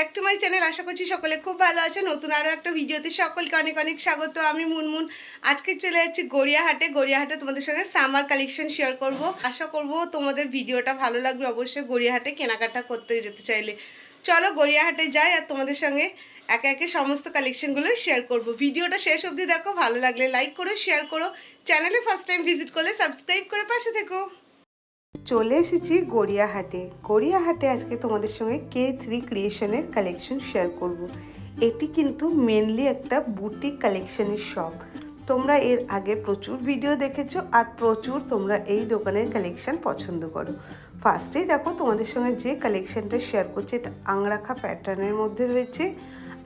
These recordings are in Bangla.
back to my channel আশা করছি সকলে খুব ভালো আছে। নতুন আরও একটা ভিডিওতে সকলকে অনেক অনেক স্বাগত। আমি মুনমুন। আজকে চলে যাচ্ছি গড়িয়াহাটে। গড়িয়াহাটে তোমাদের সঙ্গে সামার কালেকশন শেয়ার করব। আশা করব তোমাদের ভিডিওটা ভালো লাগবে। অবশ্যই গড়িয়াহাটে কেনাকাটা করতে যেতে চাইলে। চলো গড়িয়াহাটে যাই আর তোমাদের সঙ্গে একে একে সমস্ত কালেকশনগুলো শেয়ার করব। ভিডিওটা শেষ অবধি দেখো। ভালো লাগলে লাইক করো শেয়ার করো। চ্যানেলে ফার্স্ট টাইম ভিজিট করলে সাবস্ক্রাইব করে পাশে থেকো। চলে এসেছি গড়িয়াহাটে। গড়িয়াহাটে আজকে তোমাদের সঙ্গে কে থ্রি ক্রিয়েশনের কালেকশন শেয়ার করব। এটি কিন্তু মেনলি একটা বুটিক কালেকশনের শপ তোমরা এর আগে প্রচুর ভিডিও দেখেছ আর প্রচুর তোমরা এই দোকানের কালেকশন পছন্দ করো। ফার্স্টেই দেখো, তোমাদের সঙ্গে যে কালেকশনটা শেয়ার করছে, এটা আংরাখা প্যাটার্নের মধ্যে রয়েছে।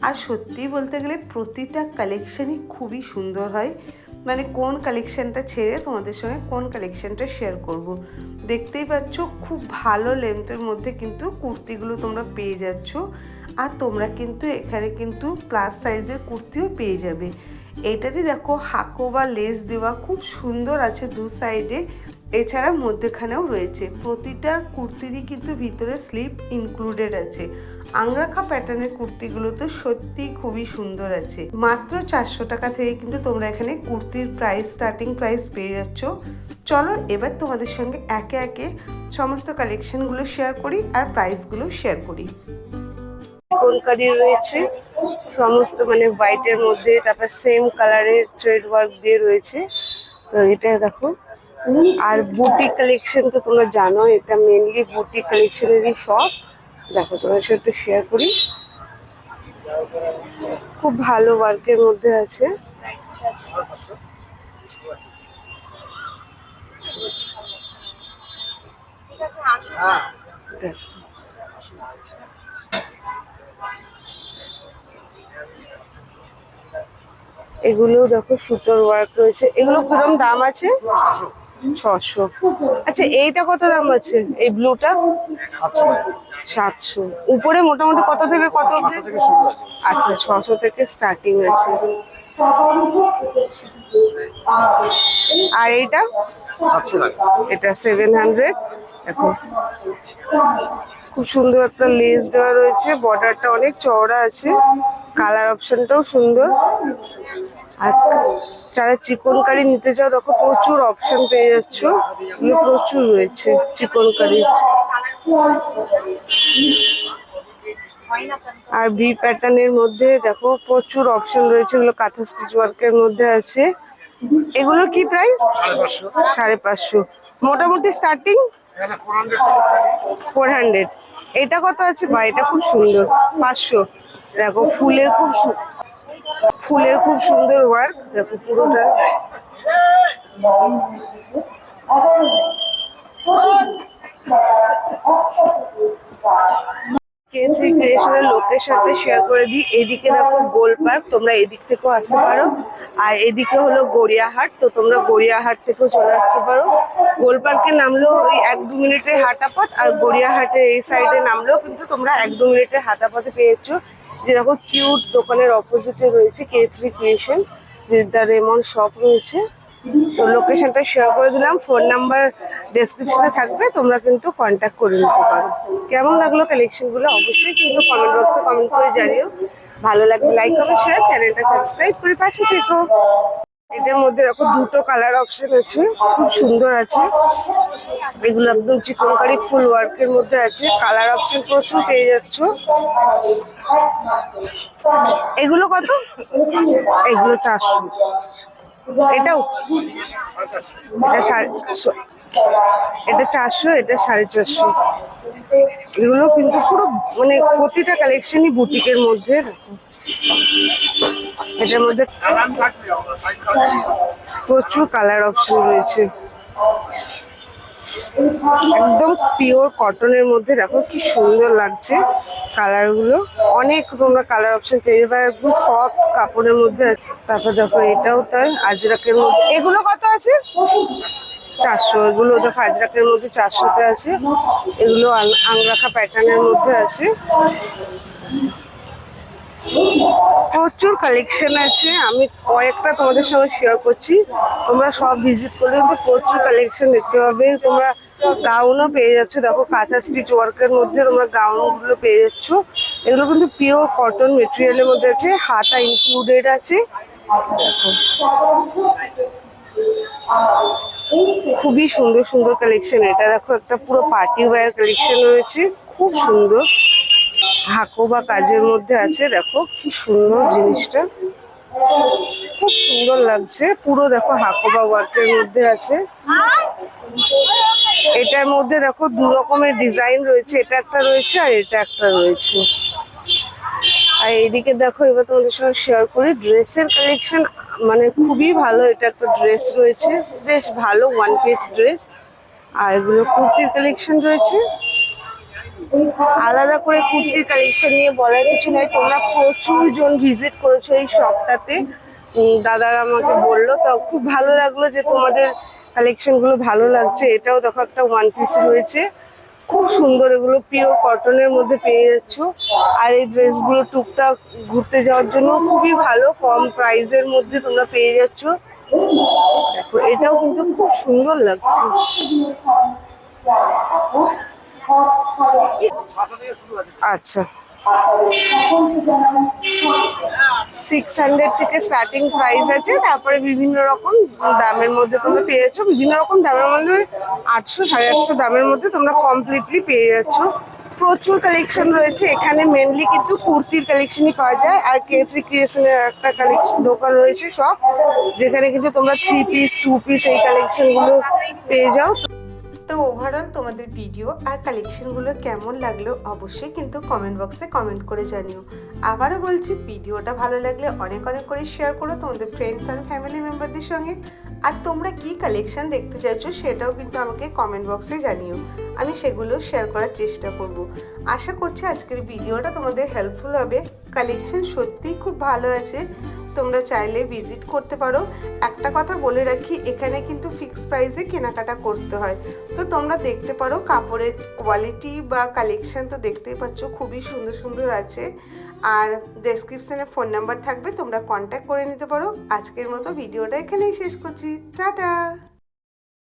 আর সত্যি বলতে গেলে প্রতিটা কালেকশনই খুবই সুন্দর হয়। মানে কোন কালেকশানটা ছেড়ে তোমাদের সঙ্গে কোন কালেকশানটা শেয়ার করব। দেখতেই পাচ্ছ, খুব ভালো লেন্থের মধ্যে কিন্তু কুর্তিগুলো তোমরা পেয়ে যাচ্ছ। আর তোমরা কিন্তু এখানে কিন্তু প্লাস সাইজের কুর্তিও পেয়ে যাবে। এটারই দেখো হাকো বা লেস দেওয়া খুব সুন্দর আছে দু সাইডে এছাড়া মধ্যেখানেও রয়েছে। প্রতিটা কুর্তিরই কিন্তু ভিতরে স্লিপ ইনক্লুডেড আছে। আংরাখা প্যাটার্নের কুর্তিগুলো তো সত্যি খুবই সুন্দর আছে। মাত্র চারশো টাকা থেকে কিন্তু তোমরা এখানে কুর্তির প্রাইস স্টার্টিং প্রাইস পেয়ে যাচ্ছ। চলো এবার তোমাদের সঙ্গে একে একে সমস্ত কালেকশনগুলো শেয়ার করি আর প্রাইসগুলো শেয়ার করি। কোনকারি রয়েছে। সমস্ত মানে হোয়াইটের মধ্যে, তারপর সেম কালারের থ্রেড ওয়ার্ক দিয়ে রয়েছে। এটা দেখো। আর বুটি কালেকশন তো তোমরা জানো এটা মেনলি বুটি কালেকশনেরই শপ দেখো তোমার সাথে একটু শেয়ার করি। খুব ভালো ওয়ার্কের মধ্যে আছে। দেখো। এগুলো দেখো সুতোর ওয়ার্ক রয়েছে। এগুলো কিরম দাম আছে? ছশো। আচ্ছা এইটা কত দাম আছে? এই ব্লুটা সাতশো। উপরে মোটামুটি কত থেকে কত আচ্ছা ছশো থেকে স্টার্টিং আছে। আর এইটা? এটা সেভেন হান্ড্রেড দেখো। খুব সুন্দর একটা লেস দেওয়া রয়েছে। বর্ডারটা অনেক চওড়া আছে। কালার অপশনটাও সুন্দর। আর যারা চিকন কারি নিতে চাও দেখো প্রচুর অপশন পেয়ে যাচ্ছ। প্রচুর রয়েছে চিকন কারি আর ভি প্যাটার্নের মধ্যে দেখো প্রচুর অপশন রয়েছে এগুলো কাঁথা স্টিচ ওয়ার্কের মধ্যে আছে। এগুলো কি প্রাইস সাড়ে পাঁচশো। মোটামুটি স্টার্টিং ফোর হান্ড্রেড এটা কত আছে বা এটা খুব সুন্দর। পাঁচশো। দেখো ফুলের খুব ফুলের খুব সুন্দর ওয়ার্ক দেখো পুরোটা। ক্রিয়েশনের লোকেশনটা শেয়ার করে দিই? এদিকে দেখো গোল পার্ক তোমরা এদিক থেকেও আসতে পারো। আর এদিকে হলো গড়িয়াহাট, তো তোমরা গড়িয়াহাট থেকেও চলে আসতে পারো। গোল পার্কে নামলেও ওই এক দু মিনিটের হাঁটা পথ আর গড়িয়াহাটের এই সাইডে নামলেও কিন্তু তোমরা এক দু মিনিটের হাঁটা পথে পেয়েছ। যেরকম কিউট দোকানের অপোজিটে রয়েছে K three creation the Raymond shop রয়েছে। তো লোকেশনটা শেয়ার করে দিলাম। ফোন নাম্বার ডেসক্রিপশনে থাকবে, তোমরা কিন্তু কন্ট্যাক্ট করে নিতে পারো। কেমন লাগল কালেকশনগুলো অবশ্যই কিন্তু কমেন্ট বক্সে কমেন্ট করে জানিও। ভালো লাগবে লাইক করো শেয়ার চ্যানেলটা সাবস্ক্রাইব করে পাশে থেকো। এটার মধ্যে দেখো দুটো কালার অপশন আছে, খুব সুন্দর আছে। এগুলো একদম চিকনকারি ফুল ওয়ার্ক এর মধ্যে আছে। কালার অপশন প্রচুর পেয়ে যাচ্ছ। এগুলো কত? এগুলো চারশো। এটাও? এটা সাড়ে চারশো। এটা চারশো, এটা সাড়ে চারশো। এগুলো কিন্তু পুরো মানে প্রতিটা কালেকশনই বুটিকের মধ্যে। এটার মধ্যে প্রচুর কালার অপশন রয়েছে। একদম পিওর কটনের মধ্যে দেখো কি সুন্দর লাগছে কালারগুলো অনেক তোমরা কালার অপশন পেয়ে যাবে একদম সফট কাপড়ের মধ্যে। তারপর দেখো এটাও তাই আজরাকের মধ্যে। এগুলো কত আছে? চারশো, এগুলো দেখো আজরাকের মধ্যে চারশোতে আছে, এগুলো আংরাখা প্যাটার্নের মধ্যে আছে। প্রচুর কালেকশন আছে, আমি কয়েকটা তোমাদের সঙ্গে শেয়ার করছি। তোমরা সব ভিজিট করলে কিন্তু প্রচুর কালেকশন দেখতে পাবে। তোমরা গাউনও পেয়ে যাচ্ছ, দেখো কাঁথা স্টিচ ওয়ার্কের মধ্যে তোমরা গাউনগুলো পেয়ে যাচ্ছ। এগুলো কিন্তু পিওর কটন মেটেরিয়ালের মধ্যে আছে, হাতা ইনক্লুডেড আছে। খুবই সুন্দর সুন্দর কালেকশন এটা। দেখো, একটা পুরো পার্টি ওয়্যার কালেকশন রয়েছে। খুব সুন্দর। হাকো বা কাজের মধ্যে আছে। দেখো, কি সুন্দর জিনিসটা। খুব সুন্দর লাগছে। পুরো দেখো হাকো বা ওয়ার্কের মধ্যে আছে। এটার মধ্যে দেখো দু রকমের ডিজাইন রয়েছে। এটা একটা রয়েছে আর এটা একটা রয়েছে। আর এইদিকে দেখো, এবার তোমাদের সঙ্গে শেয়ার করি। ড্রেসের কালেকশন মানে খুবই ভালো, এটা একটা ড্রেস রয়েছে। বেশ ভালো ওয়ান পিস ড্রেস আর এগুলো কুর্তির কালেকশন রয়েছে। আলাদা করে কুর্তির কালেকশন নিয়ে বলার কিছু নয় তোমরা প্রচুর জন ভিজিট করেছ এই শপটাতে দাদারা আমাকে বলল, তো খুব ভালো লাগল যে তোমাদের কালেকশনগুলো ভালো লাগছে। এটাও দেখো একটা ওয়ান পিস রয়েছে। খুব সুন্দর এগুলো পিওর কটনের মধ্যে পেয়ে যাচ্ছ। আর এই ড্রেসগুলো টুকটাক ঘুরতে যাওয়ার জন্য খুবই ভালো কম প্রাইসের মধ্যে তোমরা পেয়ে যাচ্ছ। দেখো এটাও কিন্তু খুব সুন্দর লাগছে। আচ্ছা। সিক্স হান্ড্রেড থেকে স্টার্টিং প্রাইস আছে, তারপরে বিভিন্ন রকম দামের মধ্যে তোমরা পেয়ে যাচ্ছ। বিভিন্ন রকম দামের মধ্যে আটশো সাড়ে আটশো দামের মধ্যে তোমরা কমপ্লিটলি পেয়ে যাচ্ছ। প্রচুর কালেকশন রয়েছে। এখানে মেনলি কিন্তু কুর্তির কালেকশনই পাওয়া যায়। আর কেথরি ক্রিয়েশনের একটা কালেকশন দোকান রয়েছে সব, যেখানে কিন্তু তোমরা থ্রি পিস টু পিস এই কালেকশনগুলো পেয়ে যাও। তো ওভারঅল তোমাদের ভিডিও আর কালেকশনগুলো কেমন লাগল অবশ্যই কিন্তু কমেন্ট বক্সে কমেন্ট করে জানিও। আবারও বলছি ভিডিওটা ভালো লাগলে অনেক অনেক করে শেয়ার করো তোমাদের ফ্রেন্ডস অ্যান্ড ফ্যামিলি মেম্বারদের সঙ্গে। আর তোমরা কি কালেকশন দেখতে চাইছো সেটাও কিন্তু আমাকে কমেন্ট বক্সে জানিও। আমি সেগুলো শেয়ার করার চেষ্টা করব। আশা করছি আজকের ভিডিওটা তোমাদের হেল্পফুল হবে। কালেকশন সত্যিই খুব ভালো আছে। তোমরা চাইলে ভিজিট করতে পারো। একটা কথা বলে রাখি, এখানে কিন্তু ফিক্স প্রাইসে কেনাকাটা করতে হয়। তো তোমরা দেখতে পারো, কাপড়ের কোয়ালিটি বা কালেকশন তো দেখতেই পাচ্ছ, খুবই সুন্দর সুন্দর আছে। আর ডেসক্রিপশানে ফোন নাম্বার থাকবে, তোমরা কন্ট্যাক্ট করে নিতে পারো। আজকের মতো ভিডিওটা এখানেই শেষ করছি। টাটা!